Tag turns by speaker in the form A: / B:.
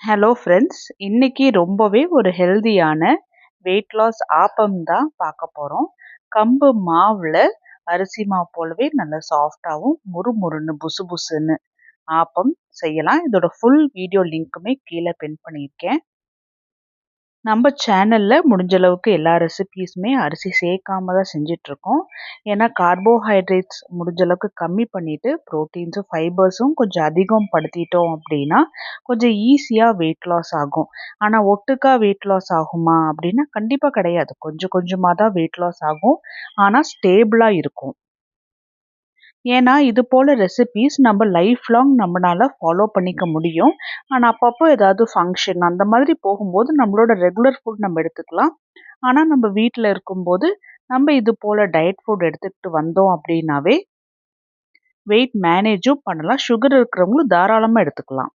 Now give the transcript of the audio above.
A: Hello friends இன்றைக்கி ரொம்பவே ஒரு ஹெல்தியான வெயிட் லாஸ் ஆப்பம் தான் பார்க்க போகிறோம் கம்பு மாவில் அரிசி மாவு போலவே நல்ல சாஃப்டாகவும் முறுமுறுன்னு புசு புசுன்னு ஆப்பம் செய்யலாம். இதோட ஃபுல் வீடியோ லிங்க்குமே கீழே பின் பண்ணியிருக்கேன். நம்ம சேனலில் முடிஞ்ச அளவுக்கு எல்லா ரெசிபீஸுமே அரிசி சேர்க்காம தான் செஞ்சிட்ருக்கோம். ஏன்னா கார்போஹைட்ரேட்ஸ் முடிஞ்ச அளவுக்கு கம்மி பண்ணிவிட்டு ப்ரோட்டீன்ஸும் ஃபைபர்ஸும் கொஞ்சம் அதிகம் படுத்திட்டோம் அப்படின்னா கொஞ்சம் ஈஸியாக வெயிட் லாஸ் ஆகும். ஆனால் ஒட்டுக்கா வெயிட் லாஸ் ஆகுமா அப்படின்னா கண்டிப்பாக கிடையாது. கொஞ்சம் கொஞ்சமாக தான் வெயிட் லாஸ் ஆகும். ஆனால் ஸ்டேபிளாக இருக்கும். ஏன்னா இது போல் ரெசிபீஸ் நம்ம லைஃப் லாங் நம்மளால் ஃபாலோ பண்ணிக்க முடியும். ஆனால் அப்பப்போ ஏதாவது ஃபங்க்ஷன் அந்த மாதிரி போகும்போது நம்மளோட ரெகுலர் ஃபுட் நம்ம எடுத்துக்கலாம். ஆனால் நம்ம வீட்டில் இருக்கும்போது நம்ம இது போல் டயட் ஃபுட் எடுத்துக்கிட்டு வந்தோம் அப்படின்னாவே வெயிட் மேனேஜும் பண்ணலாம். சுகர் இருக்கிறவங்களும் தாராளமாக எடுத்துக்கலாம்.